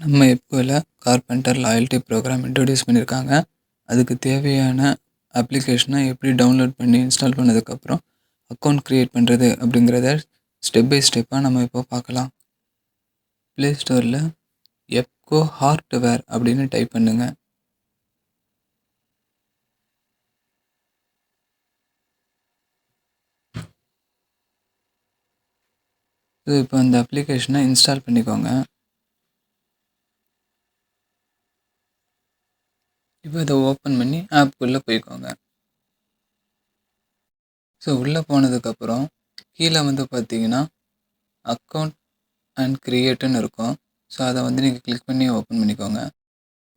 நம்ம எப்கோல carpenter loyalty programme introduce பண்ணியிருக்காங்க அதுக்கு தேவையான அப்ளிகேஷனை எப்படி டவுன்லோட் பண்ணி இன்ஸ்டால் பண்ணதுக்கப்புறம் அக்கௌண்ட் க்ரியேட் பண்ணுறது அப்படிங்கிறத ஸ்டெப் பை ஸ்டெப்பாக நம்ம இப்போ பார்க்கலாம். ப்ளே ஸ்டோரில் எப்கோ ஹார்ட்வேர் அப்படின்னு டைப் பண்ணுங்கள் ஸோ இப்போ அந்த அப்ளிகேஷனை இன்ஸ்டால் பண்ணிக்கோங்க. இப்போ இதை ஓப்பன் பண்ணி ஆப்புக்குள்ளே போய்க்கோங்க. ஸோ உள்ளே போனதுக்கப்புறம் கீழே வந்து பார்த்தீங்கன்னா அக்கௌண்ட் அண்ட் க்ரியேட்டுன்னு இருக்கும். ஸோ அதை வந்து நீங்கள் கிளிக் பண்ணி ஓப்பன் பண்ணிக்கோங்க.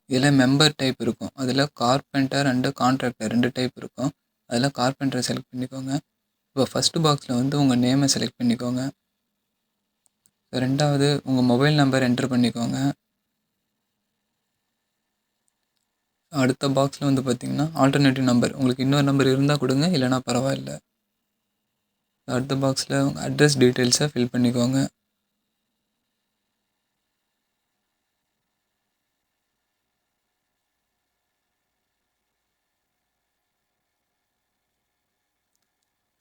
இதில் மெம்பர் டைப் இருக்கும். அதில் கார்பெண்டர் அண்டு கான்ட்ராக்டர் ரெண்டு டைப் இருக்கும். அதில் கார்பெண்டரை செலக்ட் பண்ணிக்கோங்க. இப்போ ஃபஸ்ட்டு பாக்ஸில் வந்து உங்கள் நேமை செலக்ட் பண்ணிக்கோங்க. ரெண்டாவது உங்கள் மொபைல் நம்பர் என்ட்ரு பண்ணிக்கோங்க. அடுத்த பாக்ஸில் வந்து பார்த்திங்கன்னா ஆல்டர்னேட்டிவ் நம்பர் உங்களுக்கு இன்னொரு நம்பர் இருந்தால் கொடுங்க இல்லைனா பரவாயில்ல. அடுத்த பாக்ஸில் உங்கள் அட்ரஸ் டீட்டெயில்ஸை ஃபில் பண்ணிக்கோங்க.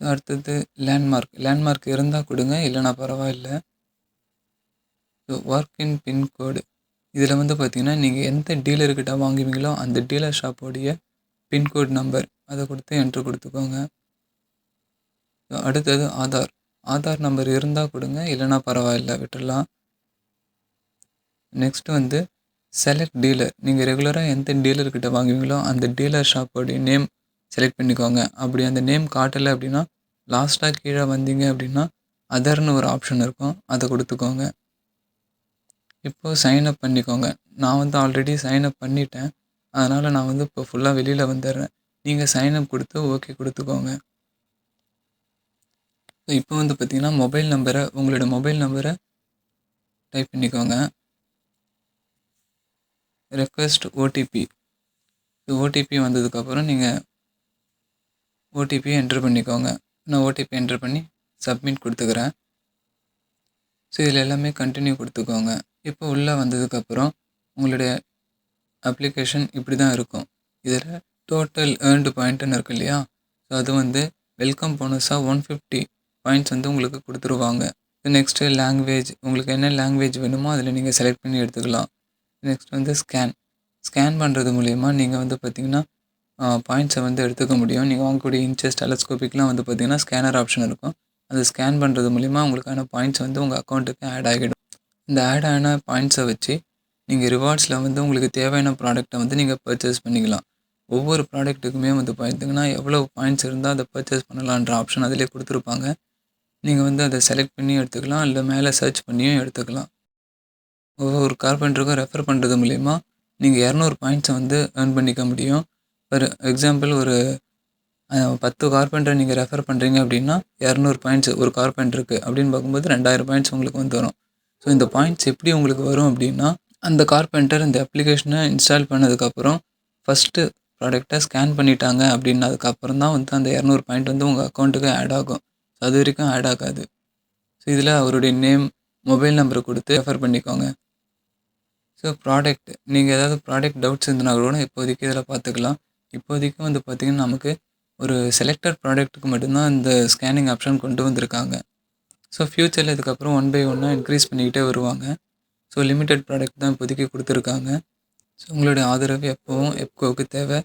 அடுத்தது லேண்ட்மார்க் லேண்ட்மார்க் இருந்தால் கொடுங்க இல்லைனா பரவாயில்ல. ஸோ ஒர்க் இன் பின்கோடு இதில் வந்து பார்த்தீங்கன்னா நீங்கள் எந்த டீலர்கிட்ட வாங்குவீங்களோ அந்த டீலர் ஷாப்போடைய பின்கோட் நம்பர் அதை கொடுத்து என்ட்ரு கொடுத்துக்கோங்க. அடுத்தது ஆதார். ஆதார் நம்பர் இருந்தால் கொடுங்க இல்லைனா பரவாயில்ல விட்டுடலாம். நெக்ஸ்ட் வந்து செலக்ட் டீலர். நீங்கள் ரெகுலராக எந்த டீலர்கிட்ட வாங்குவீங்களோ அந்த டீலர் ஷாப்போடைய நேம் செலக்ட் பண்ணிக்கோங்க. அப்படி அந்த நேம் காட்டலை அப்படின்னா லாஸ்ட்டாக கீழே வந்தீங்க அப்படின்னா அதர்னு ஒரு ஆப்ஷன் இருக்கும் அதை கொடுத்துக்கோங்க. இப்போது சைன்அப் பண்ணிக்கோங்க. நான் வந்து ஆல்ரெடி சைன்அப் பண்ணிட்டேன். அதனால் நான் வந்து இப்போ ஃபுல்லாக வெளியில் வந்துடுறேன் நீங்கள் சைன்அப் கொடுத்து ஓகே கொடுத்துக்கோங்க. ஸோ இப்போ வந்து பார்த்திங்கன்னா மொபைல் நம்பரை உங்களோட மொபைல் நம்பரை டைப் பண்ணிக்கோங்க. ரெக்வஸ்ட் ஓடிபி ஓடிபி வந்ததுக்கப்புறம் நீங்கள் ஓடிபி என்ட்ரு பண்ணிக்கோங்க. நான் ஓடிபி என்ட்ரு பண்ணி சப்மிட் கொடுத்துக்கிறேன். ஸோ இதில் எல்லாமே கண்டினியூ கொடுத்துக்கோங்க. இப்போ உள்ளே வந்ததுக்கப்புறம் உங்களுடைய அப்ளிகேஷன் இப்படி தான் இருக்கும். இதில் டோட்டல் ஏர்ன்டு பாயிண்ட்டுன்னு இருக்கு இல்லையா? ஸோ அது வந்து வெல்கம் போனஸாக ஒன் ஃபிஃப்டி பாயிண்ட்ஸ் வந்து உங்களுக்கு கொடுத்துருவாங்க. நெக்ஸ்ட்டு லாங்குவேஜ் உங்களுக்கு என்ன லாங்குவேஜ் வேணுமோ அதில் நீங்கள் செலக்ட் பண்ணி எடுத்துக்கலாம். நெக்ஸ்ட் வந்து ஸ்கேன் ஸ்கேன் பண்ணுறது மூலிமா நீங்கள் வந்து பார்த்திங்கன்னா பாயிண்ட்ஸை வந்து எடுத்துக்க முடியும். நீங்கள் வாங்கக்கூடிய இன்ச்சஸ் டெலஸ்கோபிக்லாம் வந்து பார்த்திங்கன்னா ஸ்கேனர் ஆப்ஷன் இருக்கும். அதை ஸ்கேன் பண்ணுறது மூலிமா உங்களுக்கான பாயிண்ட்ஸ் வந்து உங்கள் அக்கௌண்ட்டுக்கு ஆட் ஆகிடும். இந்த ஆட் ஆன பாயிண்ட்ஸை வச்சு நீங்கள் ரிவார்ட்ஸில் வந்து உங்களுக்கு தேவையான ப்ராடக்ட்டை வந்து நீங்கள் பர்ச்சேஸ் பண்ணிக்கலாம். ஒவ்வொரு ப்ராடக்ட்டுக்குமே வந்து பார்த்திங்கன்னா எவ்வளோ பாயிண்ட்ஸ் இருந்தால் அதை பர்ச்சேஸ் பண்ணலான்ற ஆப்ஷன் அதிலே கொடுத்துருப்பாங்க. நீங்கள் வந்து அதை செலக்ட் பண்ணி எடுத்துக்கலாம் இல்லை மேலே சர்ச் பண்ணியும் எடுத்துக்கலாம். ஒவ்வொரு கார்பெண்டருக்கும் ரெஃபர் பண்ணுறது மூலிமா நீங்கள் இரநூறு பாயிண்ட்ஸை வந்து ஏர்ன் பண்ணிக்க முடியும். ஃபார் எக்ஸாம்பிள் ஒரு பத்து கார்பெண்டரை நீங்கள் ரெஃபர் பண்ணுறீங்க அப்படின்னா இரநூறு பாயிண்ட்ஸ் ஒரு கார்பெண்டருக்கு அப்படின்னு பார்க்கும்போது ரெண்டாயிரம் பாயிண்ட்ஸ் உங்களுக்கு வந்து வரும். ஸோ இந்த பாயிண்ட்ஸ் எப்படி உங்களுக்கு வரும் அப்படின்னா அந்த கார்பெண்டர் இந்த அப்ளிகேஷனை இன்ஸ்டால் பண்ணதுக்கப்புறம் ஃபஸ்ட்டு ப்ராடக்டை ஸ்கேன் பண்ணிட்டாங்க அப்படின்னதுக்கப்புறம் தான் வந்து அந்த இரநூறு பாயிண்ட் வந்து உங்கள் அக்கௌண்ட்டுக்கு ஆட் ஆகும். ஸோ அது வரைக்கும் ஆட் ஆகாது. ஸோ இதில் அவருடைய நேம் மொபைல் நம்பரை கொடுத்து ரெஃபர் பண்ணிக்கோங்க. ஸோ ப்ராடக்ட் நீங்கள் ஏதாவது ப்ராடக்ட் டவுட்ஸ் இருந்தனா கூட இப்போதைக்கு இதில் பார்த்துக்கலாம். இப்போதைக்கு வந்து பார்த்திங்கன்னா நமக்கு ஒரு செலக்டட் ப்ராடக்ட்டுக்கு மட்டும்தான் இந்த ஸ்கேனிங் ஆப்ஷன் கொண்டு வந்திருக்காங்க. ஸோ ஃப்யூச்சரில் இதுக்கப்புறம் ஒன் பை ஒன்னாக இன்க்ரீஸ் பண்ணிக்கிட்டே வருவாங்க. ஸோ லிமிட்டட் ப்ராடக்ட் தான் இப்போதைக்கு கொடுத்துருக்காங்க. ஸோ உங்களுடைய ஆதரவு எப்போவும் எப்கோவுக்கு தேவை.